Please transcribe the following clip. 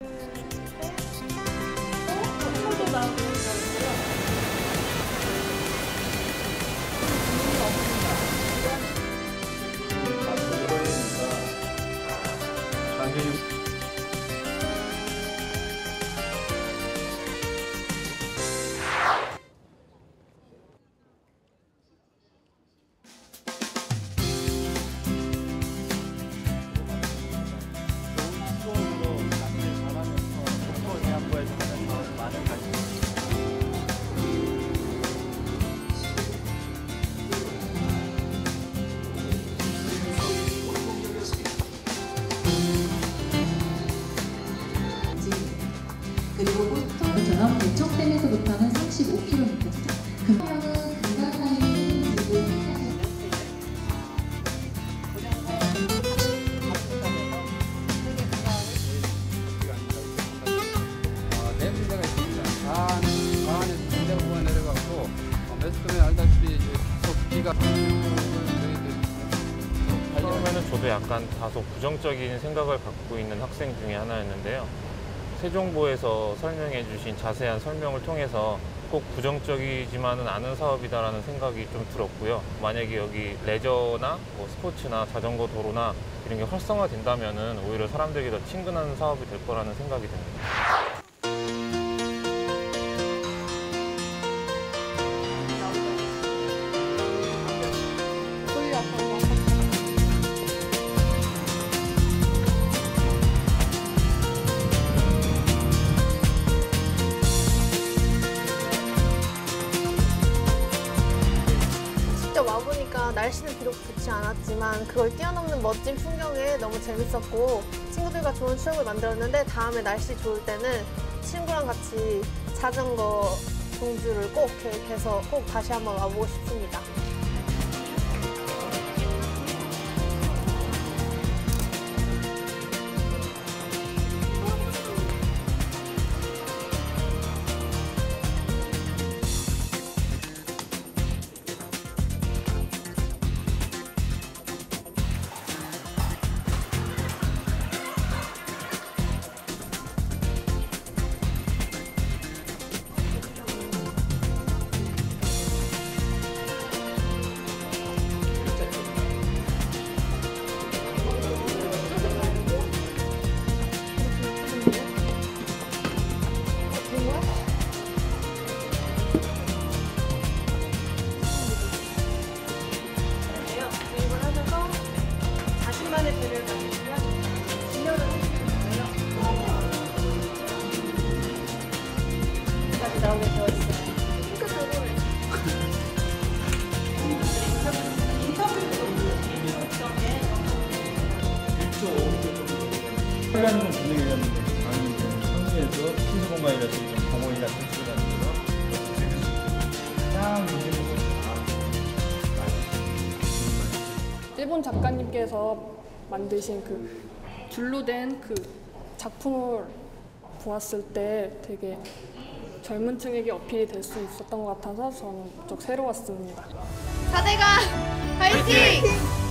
you 그리고 보통처럼 대청댐에서부터는 35km. 금평은 금강산이 그리고 문제가 있습니다. 산, 산에서 중대부가 내려갔고, 어, 매스컴에 알다시피 이제 계속 비가 처음에는 저도 약간 다소 부정적인 생각을 갖고 있는 학생 중에 하나였는데요. 세종보에서 설명해 주신 자세한 설명을 통해서 꼭 부정적이지만은 않은 사업이다라는 생각이 좀 들었고요. 만약에 여기 레저나 뭐 스포츠나 자전거 도로나 이런 게 활성화된다면은 오히려 사람들에게 더 친근한 사업이 될 거라는 생각이 듭니다. 날씨는 비록 좋지 않았지만 그걸 뛰어넘는 멋진 풍경에 너무 재밌었고 친구들과 좋은 추억을 만들었는데 다음에 날씨 좋을 때는 친구랑 같이 자전거 동주를 꼭 계획해서 꼭 다시 한번 와보고 싶습니다. 하려는 건 분명히 있는데 아니 성리에서 신수공간이라든지 공원이나 전시라든지 딱 느끼는 일본 작가님께서 만드신 그 줄로 된 그 작품을 보았을 때 되게 젊은 층에게 어필이 될 수 있었던 것 같아서 저는 무척 새로웠습니다. 사대가 화이팅!